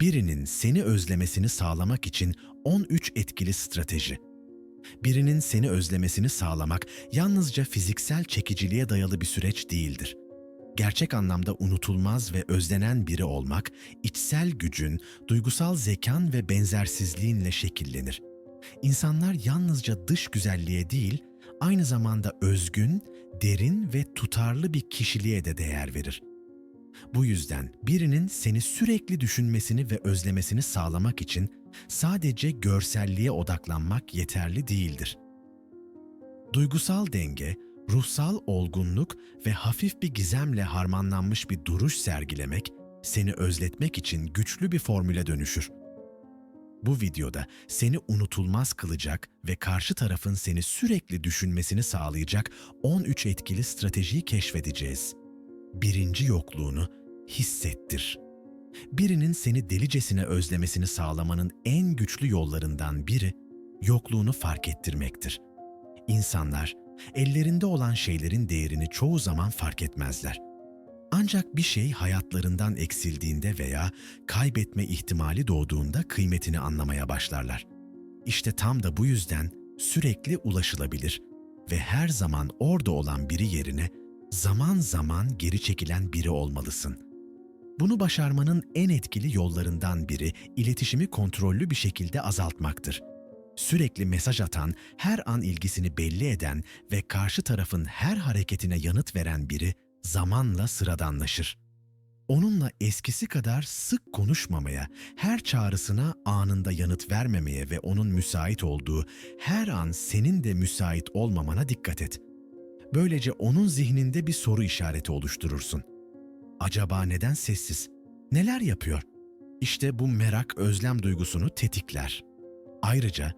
Birinin seni özlemesini sağlamak için 13 etkili strateji. Birinin seni özlemesini sağlamak yalnızca fiziksel çekiciliğe dayalı bir süreç değildir. Gerçek anlamda unutulmaz ve özlenen biri olmak, içsel gücün, duygusal zekan ve benzersizliğinle şekillenir. İnsanlar yalnızca dış güzelliğe değil, aynı zamanda özgün, derin ve tutarlı bir kişiliğe de değer verir. Bu yüzden birinin seni sürekli düşünmesini ve özlemesini sağlamak için sadece görselliğe odaklanmak yeterli değildir. Duygusal denge, ruhsal olgunluk ve hafif bir gizemle harmanlanmış bir duruş sergilemek seni özletmek için güçlü bir formüle dönüşür. Bu videoda seni unutulmaz kılacak ve karşı tarafın seni sürekli düşünmesini sağlayacak 13 etkili stratejiyi keşfedeceğiz. Birinci yokluğunu hissettir. Birinin seni delicesine özlemesini sağlamanın en güçlü yollarından biri yokluğunu fark ettirmektir. İnsanlar ellerinde olan şeylerin değerini çoğu zaman fark etmezler. Ancak bir şey hayatlarından eksildiğinde veya kaybetme ihtimali doğduğunda kıymetini anlamaya başlarlar. İşte tam da bu yüzden sürekli ulaşılabilir ve her zaman orada olan biri yerine zaman zaman geri çekilen biri olmalısın. Bunu başarmanın en etkili yollarından biri iletişimi kontrollü bir şekilde azaltmaktır. Sürekli mesaj atan, her an ilgisini belli eden ve karşı tarafın her hareketine yanıt veren biri zamanla sıradanlaşır. Onunla eskisi kadar sık konuşmamaya, her çağrısına anında yanıt vermemeye ve onun müsait olduğu her an senin de müsait olmamana dikkat et. Böylece onun zihninde bir soru işareti oluşturursun. Acaba neden sessiz? Neler yapıyor? İşte bu merak özlem duygusunu tetikler. Ayrıca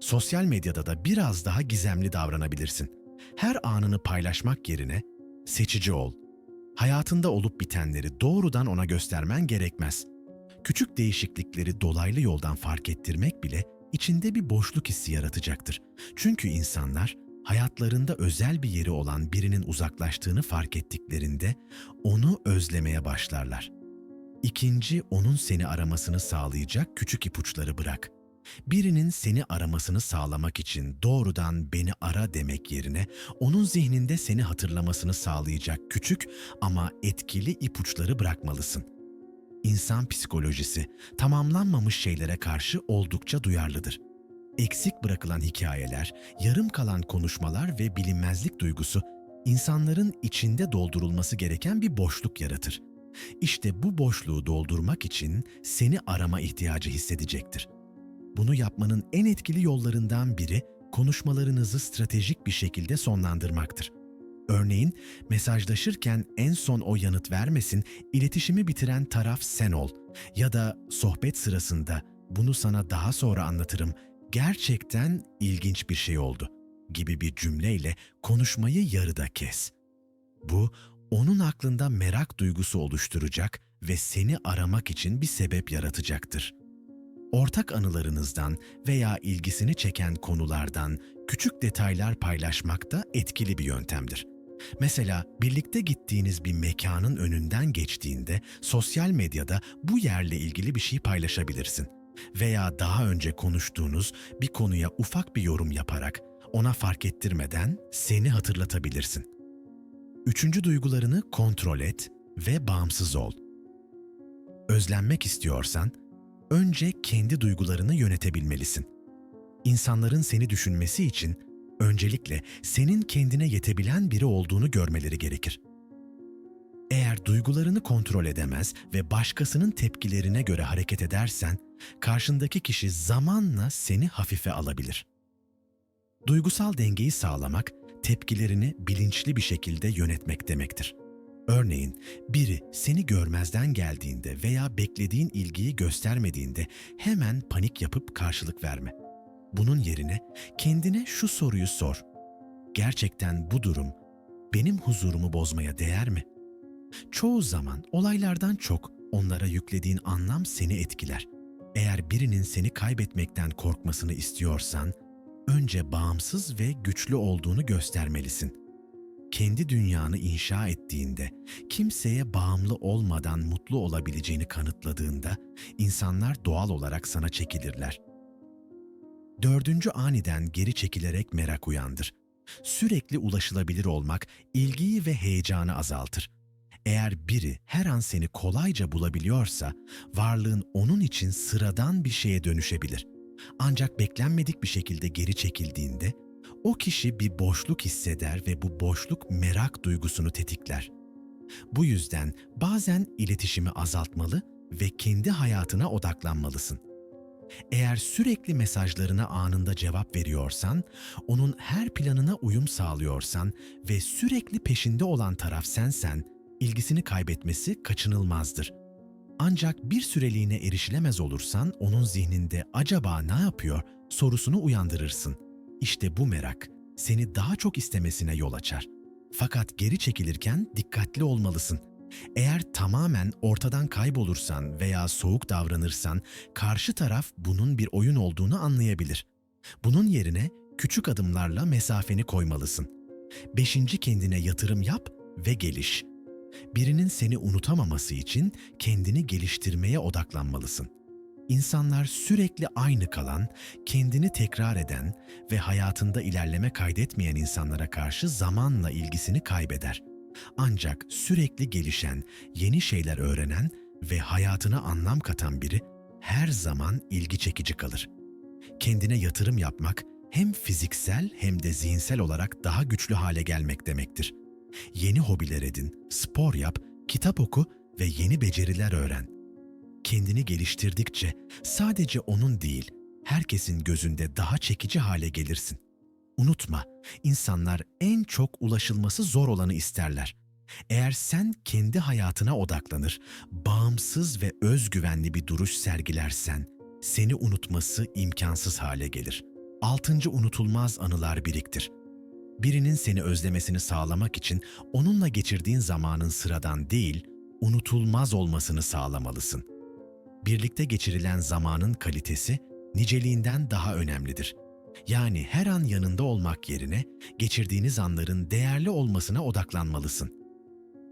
sosyal medyada da biraz daha gizemli davranabilirsin. Her anını paylaşmak yerine seçici ol. Hayatında olup bitenleri doğrudan ona göstermen gerekmez. Küçük değişiklikleri dolaylı yoldan fark ettirmek bile içinde bir boşluk hissi yaratacaktır. Çünkü insanlar hayatlarında özel bir yeri olan birinin uzaklaştığını fark ettiklerinde onu özlemeye başlarlar. İkinci, onun seni aramasını sağlayacak küçük ipuçları bırak. Birinin seni aramasını sağlamak için doğrudan beni ara demek yerine onun zihninde seni hatırlamasını sağlayacak küçük ama etkili ipuçları bırakmalısın. İnsan psikolojisi tamamlanmamış şeylere karşı oldukça duyarlıdır. Eksik bırakılan hikayeler, yarım kalan konuşmalar ve bilinmezlik duygusu insanların içinde doldurulması gereken bir boşluk yaratır. İşte bu boşluğu doldurmak için seni arama ihtiyacı hissedecektir. Bunu yapmanın en etkili yollarından biri konuşmalarınızı stratejik bir şekilde sonlandırmaktır. Örneğin mesajlaşırken en son o yanıt vermesin, iletişimi bitiren taraf sen ol ya da sohbet sırasında bunu sana daha sonra anlatırım. Gerçekten ilginç bir şey oldu gibi bir cümleyle konuşmayı yarıda kes. Bu onun aklında merak duygusu oluşturacak ve seni aramak için bir sebep yaratacaktır ortak anılarınızdan veya ilgisini çeken konulardan küçük detaylar paylaşmak da etkili bir yöntemdir. Mesela birlikte gittiğiniz bir mekanın önünden geçtiğinde sosyal medyada bu yerle ilgili bir şey paylaşabilirsin. Veya daha önce konuştuğunuz bir konuya ufak bir yorum yaparak ona fark ettirmeden seni hatırlatabilirsin. Üçüncü duygularını kontrol et ve bağımsız ol. Özlenmek istiyorsan önce kendi duygularını yönetebilmelisin. İnsanların seni düşünmesi için öncelikle senin kendine yetebilen biri olduğunu görmeleri gerekir. Eğer duygularını kontrol edemez ve başkasının tepkilerine göre hareket edersen, karşındaki kişi zamanla seni hafife alabilir. Duygusal dengeyi sağlamak, tepkilerini bilinçli bir şekilde yönetmek demektir. Örneğin biri seni görmezden geldiğinde veya beklediğin ilgiyi göstermediğinde hemen panik yapıp karşılık verme. Bunun yerine kendine şu soruyu sor. Gerçekten bu durum benim huzurumu bozmaya değer mi? Çoğu zaman olaylardan çok onlara yüklediğin anlam seni etkiler. Eğer birinin seni kaybetmekten korkmasını istiyorsan, önce bağımsız ve güçlü olduğunu göstermelisin. kendi dünyanı inşa ettiğinde, kimseye bağımlı olmadan mutlu olabileceğini kanıtladığında insanlar doğal olarak sana çekilirler. Dördüncü aniden geri çekilerek merak uyandır. Sürekli ulaşılabilir olmak ilgiyi ve heyecanı azaltır. Eğer biri her an seni kolayca bulabiliyorsa, varlığın onun için sıradan bir şeye dönüşebilir. Ancak beklenmedik bir şekilde geri çekildiğinde, o kişi bir boşluk hisseder ve bu boşluk merak duygusunu tetikler. Bu yüzden bazen iletişimi azaltmalı ve kendi hayatına odaklanmalısın. Eğer sürekli mesajlarına anında cevap veriyorsan, onun her planına uyum sağlıyorsan ve sürekli peşinde olan taraf sensen, ilgisini kaybetmesi kaçınılmazdır. Ancak bir süreliğine erişilemez olursan onun zihninde acaba ne yapıyor sorusunu uyandırırsın. İşte bu merak seni daha çok istemesine yol açar. Fakat geri çekilirken dikkatli olmalısın. Eğer tamamen ortadan kaybolursan veya soğuk davranırsan karşı taraf bunun bir oyun olduğunu anlayabilir. Bunun yerine küçük adımlarla mesafeni koymalısın. Beşinci kendine yatırım yap ve geliş. Birinin seni unutamaması için kendini geliştirmeye odaklanmalısın. İnsanlar sürekli aynı kalan, kendini tekrar eden ve hayatında ilerleme kaydetmeyen insanlara karşı zamanla ilgisini kaybeder. Ancak sürekli gelişen, yeni şeyler öğrenen ve hayatına anlam katan biri her zaman ilgi çekici kalır. Kendine yatırım yapmak hem fiziksel hem de zihinsel olarak daha güçlü hale gelmek demektir. Yeni hobiler edin, spor yap, kitap oku ve yeni beceriler öğren. Kendini geliştirdikçe sadece onun değil, herkesin gözünde daha çekici hale gelirsin. Unutma, insanlar en çok ulaşılması zor olanı isterler. Eğer sen kendi hayatına odaklanır, bağımsız ve özgüvenli bir duruş sergilersen, seni unutması imkansız hale gelir. Altıncı unutulmaz anılar biriktir. Birinin seni özlemesini sağlamak için onunla geçirdiğin zamanın sıradan değil, unutulmaz olmasını sağlamalısın. Birlikte geçirilen zamanın kalitesi niceliğinden daha önemlidir. Yani her an yanında olmak yerine geçirdiğiniz anların değerli olmasına odaklanmalısın.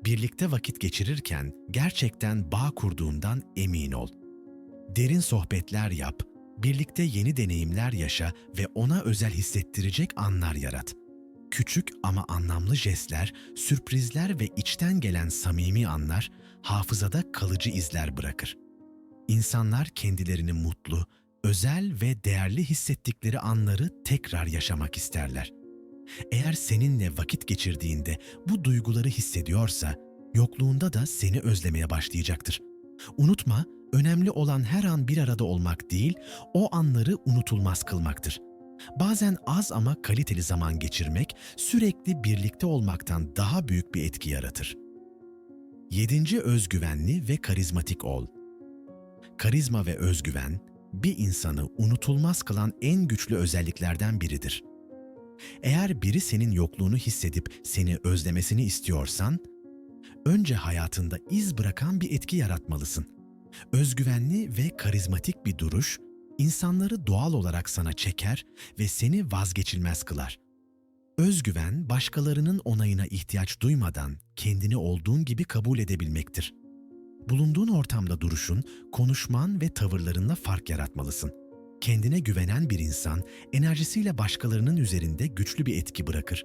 Birlikte vakit geçirirken gerçekten bağ kurduğundan emin ol. Derin sohbetler yap, birlikte yeni deneyimler yaşa ve ona özel hissettirecek anlar yarat. Küçük ama anlamlı jestler, sürprizler ve içten gelen samimi anlar hafızada kalıcı izler bırakır. İnsanlar kendilerini mutlu, özel ve değerli hissettikleri anları tekrar yaşamak isterler. Eğer seninle vakit geçirdiğinde bu duyguları hissediyorsa, yokluğunda da seni özlemeye başlayacaktır. Unutma, önemli olan her an bir arada olmak değil, o anları unutulmaz kılmaktır. Bazen az ama kaliteli zaman geçirmek sürekli birlikte olmaktan daha büyük bir etki yaratır. 7. Özgüvenli ve karizmatik ol. Karizma ve özgüven, bir insanı unutulmaz kılan en güçlü özelliklerden biridir. Eğer biri senin yokluğunu hissedip seni özlemesini istiyorsan, önce hayatında iz bırakan bir etki yaratmalısın. Özgüvenli ve karizmatik bir duruş, insanları doğal olarak sana çeker ve seni vazgeçilmez kılar. Özgüven, başkalarının onayına ihtiyaç duymadan kendini olduğun gibi kabul edebilmektir. Bulunduğun ortamda duruşun, konuşman ve tavırlarınla fark yaratmalısın. Kendine güvenen bir insan enerjisiyle başkalarının üzerinde güçlü bir etki bırakır.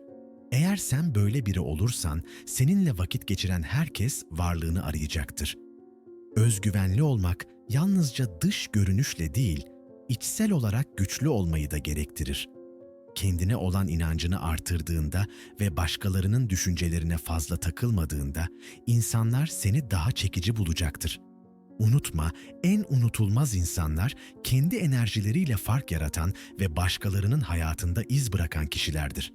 Eğer sen böyle biri olursan seninle vakit geçiren herkes varlığını arayacaktır. Özgüvenli olmak yalnızca dış görünüşle değil, içsel olarak güçlü olmayı da gerektirir. Kendine olan inancını artırdığında ve başkalarının düşüncelerine fazla takılmadığında insanlar seni daha çekici bulacaktır. Unutma, en unutulmaz insanlar kendi enerjileriyle fark yaratan ve başkalarının hayatında iz bırakan kişilerdir.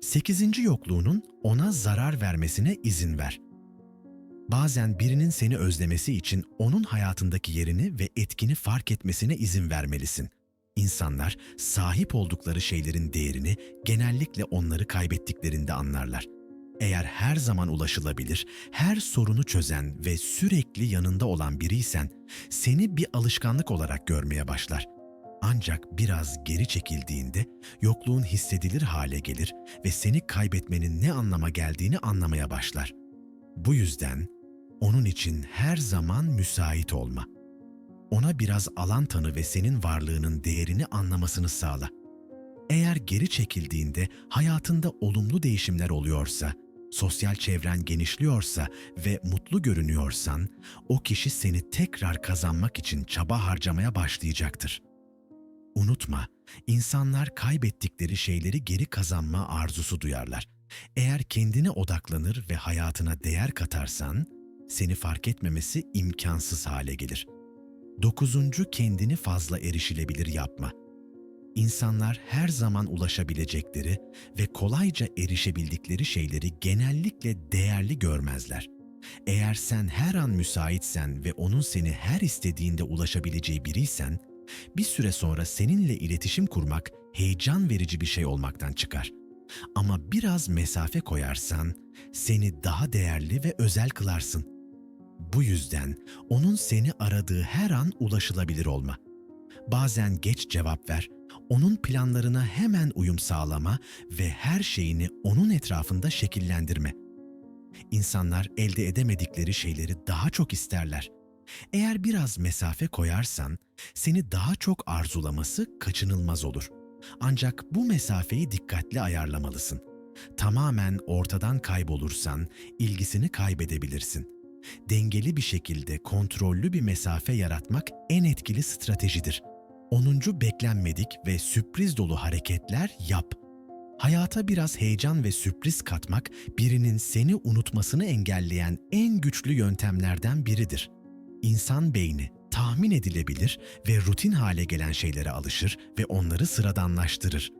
Sekizinci yokluğunun ona zarar vermesine izin ver. Bazen birinin seni özlemesi için onun hayatındaki yerini ve etkini fark etmesine izin vermelisin. İnsanlar sahip oldukları şeylerin değerini genellikle onları kaybettiklerinde anlarlar. Eğer her zaman ulaşılabilir, her sorunu çözen ve sürekli yanında olan biriysen, seni bir alışkanlık olarak görmeye başlar. Ancak biraz geri çekildiğinde yokluğun hissedilir hale gelir ve seni kaybetmenin ne anlama geldiğini anlamaya başlar. Bu yüzden onun için her zaman müsait olma. Ona biraz alan tanı ve senin varlığının değerini anlamasını sağla. Eğer geri çekildiğinde hayatında olumlu değişimler oluyorsa, sosyal çevren genişliyorsa ve mutlu görünüyorsan, o kişi seni tekrar kazanmak için çaba harcamaya başlayacaktır. Unutma, insanlar kaybettikleri şeyleri geri kazanma arzusu duyarlar. Eğer kendine odaklanır ve hayatına değer katarsan, seni fark etmemesi imkansız hale gelir. Dokuzuncu kendini fazla erişilebilir yapma. İnsanlar her zaman ulaşabilecekleri ve kolayca erişebildikleri şeyleri genellikle değerli görmezler. Eğer sen her an müsaitsen ve onun seni her istediğinde ulaşabileceği biriysen, bir süre sonra seninle iletişim kurmak heyecan verici bir şey olmaktan çıkar. Ama biraz mesafe koyarsan seni daha değerli ve özel kılarsın. Bu yüzden onun seni aradığı her an ulaşılabilir olma. Bazen geç cevap ver, onun planlarına hemen uyum sağlama ve her şeyini onun etrafında şekillendirme. İnsanlar elde edemedikleri şeyleri daha çok isterler. Eğer biraz mesafe koyarsan seni daha çok arzulaması kaçınılmaz olur. Ancak bu mesafeyi dikkatli ayarlamalısın. Tamamen ortadan kaybolursan ilgisini kaybedebilirsin. Dengeli bir şekilde kontrollü bir mesafe yaratmak en etkili stratejidir. 10. beklenmedik ve sürpriz dolu hareketler yap. Hayata biraz heyecan ve sürpriz katmak birinin seni unutmasını engelleyen en güçlü yöntemlerden biridir. İnsan beyni tahmin edilebilir ve rutin hale gelen şeylere alışır ve onları sıradanlaştırır.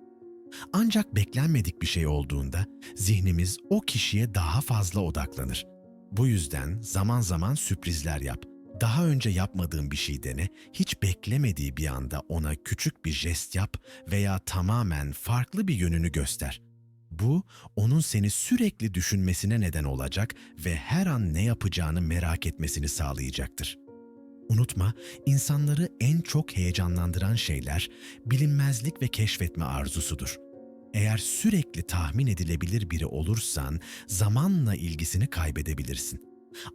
Ancak beklenmedik bir şey olduğunda zihnimiz o kişiye daha fazla odaklanır. Bu yüzden zaman zaman sürprizler yap. Daha önce yapmadığın bir şey dene, hiç beklemediği bir anda ona küçük bir jest yap veya tamamen farklı bir yönünü göster. Bu, onun seni sürekli düşünmesine neden olacak ve her an ne yapacağını merak etmesini sağlayacaktır. Unutma, insanları en çok heyecanlandıran şeyler bilinmezlik ve keşfetme arzusudur. Eğer sürekli tahmin edilebilir biri olursan zamanla ilgisini kaybedebilirsin.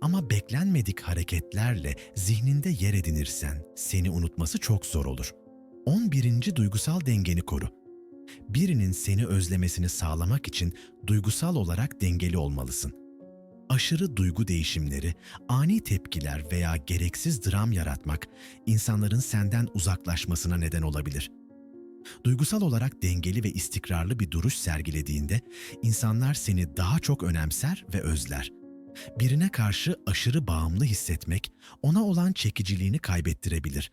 Ama beklenmedik hareketlerle zihninde yer edinirsen seni unutması çok zor olur. 11. duygusal dengeni koru. Birinin seni özlemesini sağlamak için duygusal olarak dengeli olmalısın. Aşırı duygu değişimleri, ani tepkiler veya gereksiz dram yaratmak insanların senden uzaklaşmasına neden olabilir. Duygusal olarak dengeli ve istikrarlı bir duruş sergilediğinde insanlar seni daha çok önemser ve özler. Birine karşı aşırı bağımlı hissetmek ona olan çekiciliğini kaybettirebilir.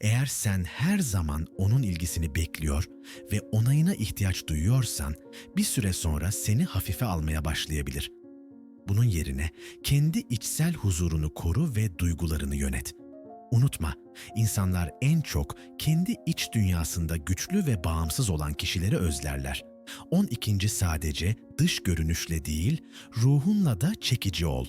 Eğer sen her zaman onun ilgisini bekliyor ve onayına ihtiyaç duyuyorsan bir süre sonra seni hafife almaya başlayabilir. Bunun yerine kendi içsel huzurunu koru ve duygularını yönet. Unutma, insanlar en çok kendi iç dünyasında güçlü ve bağımsız olan kişileri özlerler. 12. sadece dış görünüşle değil, ruhunla da çekici ol.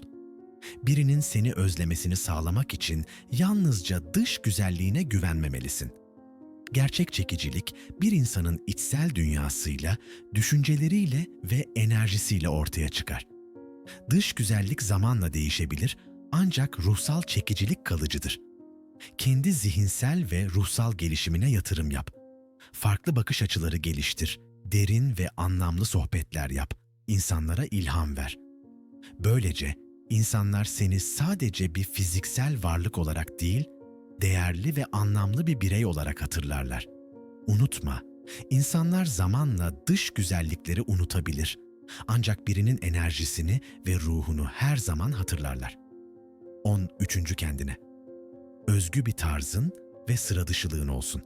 Birinin seni özlemesini sağlamak için yalnızca dış güzelliğine güvenmemelisin. Gerçek çekicilik bir insanın içsel dünyasıyla, düşünceleriyle ve enerjisiyle ortaya çıkar. Dış güzellik zamanla değişebilir ancak ruhsal çekicilik kalıcıdır. Kendi zihinsel ve ruhsal gelişimine yatırım yap. Farklı bakış açıları geliştir derin ve anlamlı sohbetler yap, insanlara ilham ver. Böylece insanlar seni sadece bir fiziksel varlık olarak değil, değerli ve anlamlı bir birey olarak hatırlarlar. Unutma, insanlar zamanla dış güzellikleri unutabilir. Ancak birinin enerjisini ve ruhunu her zaman hatırlarlar. 13. kendine. Özgü bir tarzın ve sıra dışılığın olsun.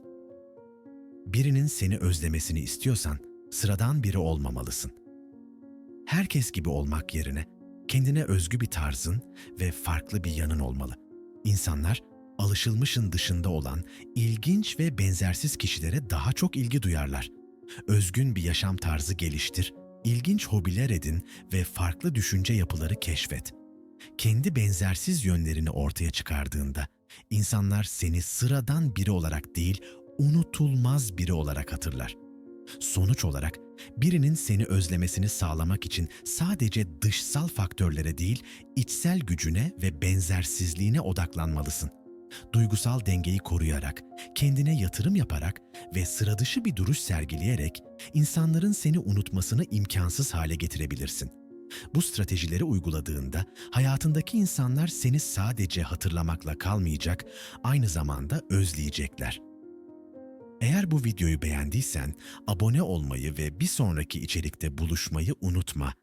Birinin seni özlemesini istiyorsan sıradan biri olmamalısın. Herkes gibi olmak yerine kendine özgü bir tarzın ve farklı bir yanın olmalı. İnsanlar alışılmışın dışında olan ilginç ve benzersiz kişilere daha çok ilgi duyarlar. Özgün bir yaşam tarzı geliştir, ilginç hobiler edin ve farklı düşünce yapıları keşfet. Kendi benzersiz yönlerini ortaya çıkardığında insanlar seni sıradan biri olarak değil, unutulmaz biri olarak hatırlar. Sonuç olarak birinin seni özlemesini sağlamak için sadece dışsal faktörlere değil, içsel gücüne ve benzersizliğine odaklanmalısın. Duygusal dengeyi koruyarak, kendine yatırım yaparak ve sıradışı bir duruş sergileyerek insanların seni unutmasını imkansız hale getirebilirsin. Bu stratejileri uyguladığında hayatındaki insanlar seni sadece hatırlamakla kalmayacak, aynı zamanda özleyecekler. Eğer bu videoyu beğendiysen abone olmayı ve bir sonraki içerikte buluşmayı unutma.